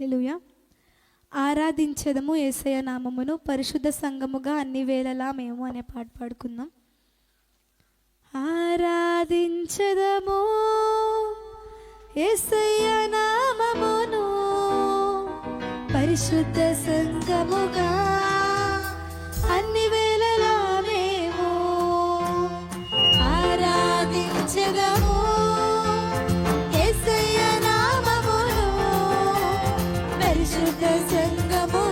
Hallelujah ఆరాధించదము ఏసయ నామమును పరిశుద్ధ సంగముగా అన్ని వేళలా మేము అనే పాట పాడుకుందాం. ఆరాధించదము ఏసయ నామమును పరిశుద్ధ సంగముగా పరిశుద్ధ సంగము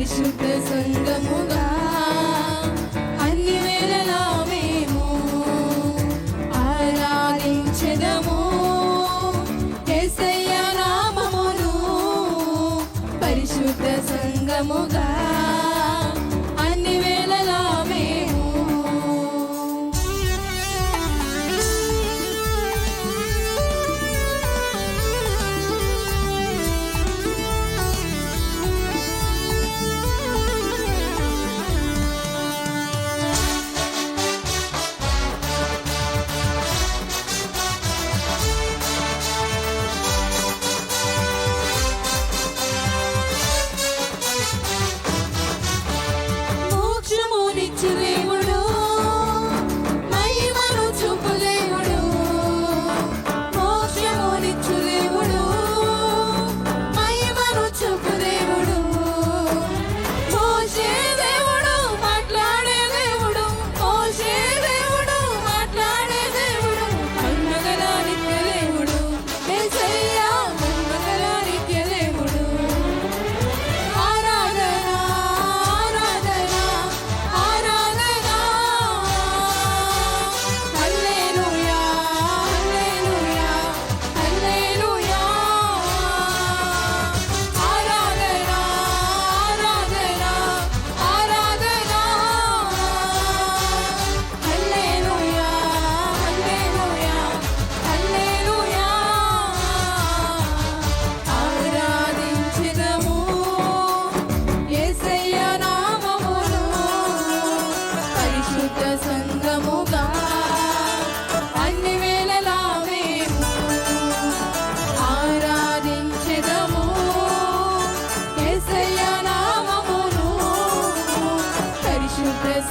పరిశుద్ధ సంగముగా అన్ని వేళలా మేము ఆరాధించదము. ఏసయ్య నామమును పరిశుద్ధ సంగముగా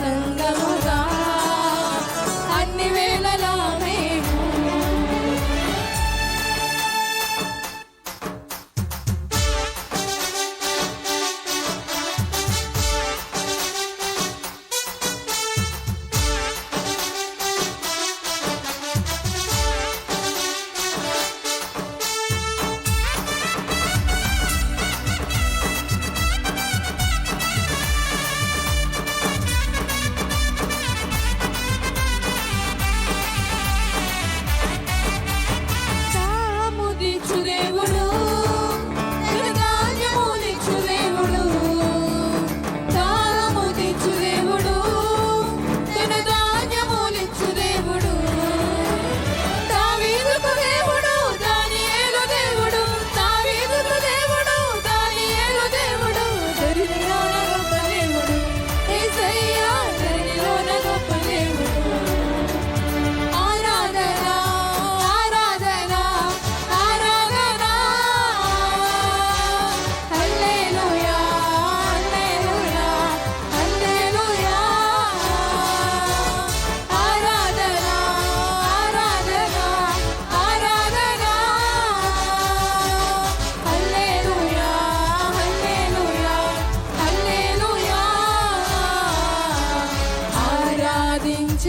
嗯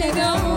chegam